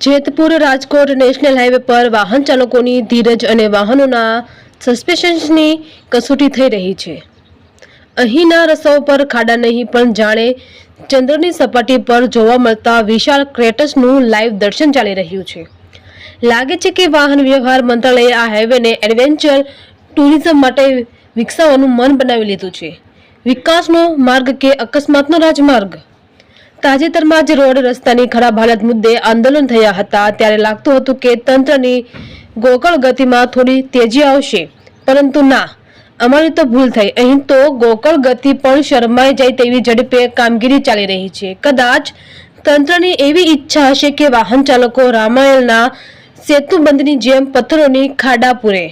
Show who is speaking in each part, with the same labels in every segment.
Speaker 1: Jetpur Rajkot national highway પર વાહન ચાલકોની ધીરજ અને વાહનોના સસ્પેન્શનની કસોટી થઈ રહી છે. અહીંના રસ્તાઓ પર ખાડા નહીં, પણ જાણે ચંદ્રની સપાટી પર જોવા મળતા વિશાળ ક્રેટસનું લાઈવ દર્શન ચાલી રહ્યું છે. લાગે છે કે વાહન વ્યવહાર મંત્રાલયે આ હાઈવેને એડવેન્ચર ટુરિઝમ માટે વિકસાવવાનું મન બનાવી લીધું છે. વિકાસનો માર્ગ કે અકસ્માતનો રાજમાર્ગ? તાજેતરમાં જ રોડ રસ્તાની ખરાબ હાલત મુદ્દે આંદોલન થયા હતા. ત્યારે લાગતું હતું કે તંત્રની ગોકળ ગતિમાં થોડી તેજી આવશે. પરંતુ ના, અમારી તો ભૂલ થઈ. અહીં તો ગોકળ ગતિ પણ શરમાઈ જાય તેવી ઝડપે કામગીરી ચાલી રહી છે. કદાચ તંત્રની એવી ઈચ્છા હશે કે વાહન ચાલકો રામાયણના સેતુબંધની જેમ પથ્થરોની ખાડા પૂરે.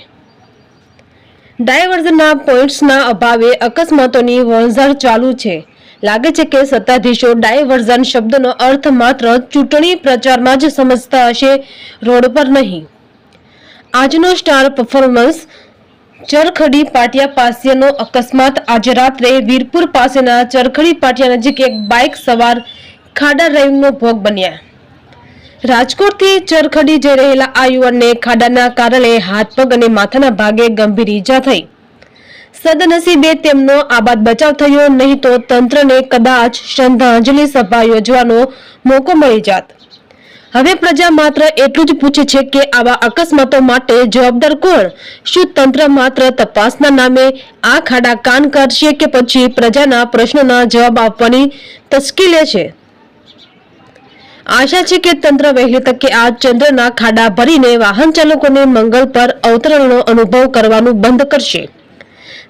Speaker 1: ડાયવર્ઝનના પોઈન્ટ્સના અભાવે અકસ્માતોની વણઝાર ચાલુ છે. લાગે છે કે સત્તાધીશો ડાયવર્ઝન શબ્દનો અર્થ માત્ર ચૂંટણી પ્રચારમાં જ સમજતા હશે, રોડ પર નહીં. આજનો સ્ટાર પરફોર્મન્સ ચરખડી પાટિયા પાસેનો અકસ્માત આજે રાત્રે વીરપુર પાસેના ચરખડી પાટિયા નજીક એક બાઇક સવાર ખાડા ડ્રાઈવનો ભોગ બન્યા. રાજકોટથી ચરખડી જઈ રહેલા આ યુવાનને ખાડાના કારણે હાથ પગ અને માથાના ભાગે ગંભીર ઈજા થઈ. સદનસીબે તેમનો આબાદ બચાવ થયો નહીં તો તંત્રને કદાચ શ્રદ્ધાંજલિ સભા યોજવાનો મોકો મળી જાત. હવે પ્રજા માત્ર એટલું જ પૂછે છે કે આવા અકસ્માતો માટે જવાબદાર કોણ? શું તંત્ર માત્ર તપાસના નામે આ ખાડા કાન કરશે કે પછી પ્રજાના પ્રશ્નોના જવાબ આપવાની તસ્કી લે છે? આશા છે કે તંત્ર વહેલી તકે આ ચંદ્રના ખાડા ભરીને વાહન ચાલકોને મંગળ પર અવતરણનો અનુભવ કરવાનું બંધ કરશે.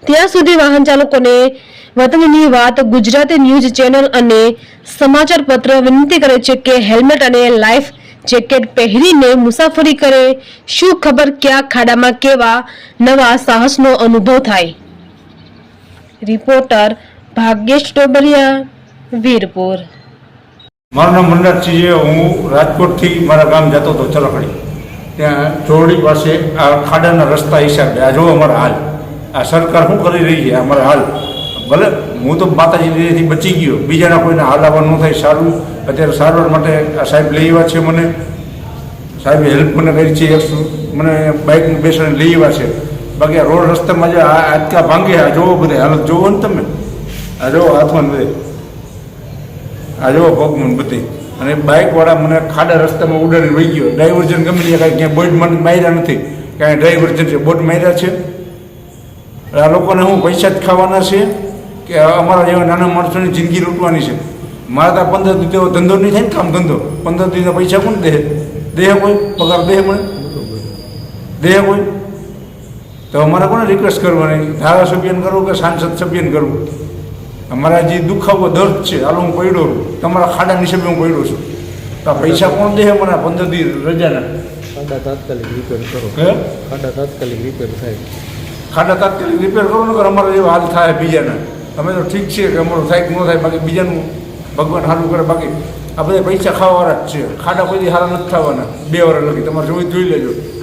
Speaker 1: ત્યાં સુધી વાહન ચાલકોને વતનની વાત ગુજરાતી ન્યૂઝ ચેનલ અને સમાચાર પત્ર વિનંતી કરે છે કે હેલ્મેટ અને લાઈફ જેકેટ પહેરીને મુસાફરી કરે. શું ખબર ક્યાં ખાડામાં કેવા નવા સાહસનો અનુભવ થાય? રિપોર્ટર ભાગ્યેશ ટોબરિયા, વીરપુર.
Speaker 2: મારું નામ છે. હું રાજકોટથી મારા ગામ જતો હતો, ચરખડી. ત્યાં ચોરડી પાસે આ ખાડાના રસ્તા હિસાબે. આ જો અમારા હાલ. આ સરકાર શું કરી રહી છે? અમારે હાલ ભલે હું તો માતાજીથી બચી ગયો. બીજાના કોઈને હાલ આવવા ન થાય સારું. અત્યારે સારવાર માટે આ સાહેબ લઈ આવ્યા છે મને. સાહેબ હેલ્પ મને કરી છે એક મને બાઇક બેસાડીને લઈ આવ્યા છે. બાકી આ રોડ રસ્તામાં જે આ આટકા ભાંગે આ જોવો બધે. હાલત જોવો ને તમે? આ જોવો હાથમાં બધે. આ જોવો પગમાં બધી. અને બાઇકવાળા મને ખાડા રસ્તામાં ઉડાડીને વહી ગયો. ડાયવર્જન ગમે ત્યાં કાંઈ, ક્યાંય બોર્ડ માર્યા નથી. કાંઈ ડ્રાઈવર છે બોર્ડ માર્યા છે. આ લોકોને હું પૈસા જ ખાવાના છે કે અમારા જેવા નાના માણસોની જિંદગી લૂંટવાની છે. મારા તો પંદર દિવસ તેવો ધંધો નહીં થાય ને કામ ધંધો. પંદર દિવસના પૈસા કોણ દે? દેહ કોઈ પગાર દેહ મળે દેહ કોઈ તો અમારે કોને રિક્વેસ્ટ કરવાની? ધારાસભ્યને કરવું કે સાંસદ સભ્યને કરવું? અમારા જે દુખાવો દર્દ છે હાલો હું પડ્યો તમારા ખાડા નિશબે હું પડ્યો છું. તો આ પૈસા કોણ દે મને પંદર દી રજાના?
Speaker 3: ખાડા તાત્કાલિક રિપેર કરો. ખાડા તાત્કાલિક રિપેર થાય.
Speaker 2: ખાડા તાત્કાલિક રિપેર કરો ને અમારો જેવા હાલ થાય બીજાના. અમે તો ઠીક છે કે અમારું થાય કે ન થાય, બાકી બીજાનું ભગવાન સારું કરે. બાકી આ બધા પૈસા ખાવાવાળા જ છે. ખાડા કોઈ હારા નથી થવાના. બે વાર લગી. તમારે જોઈ જોઈ લેજો.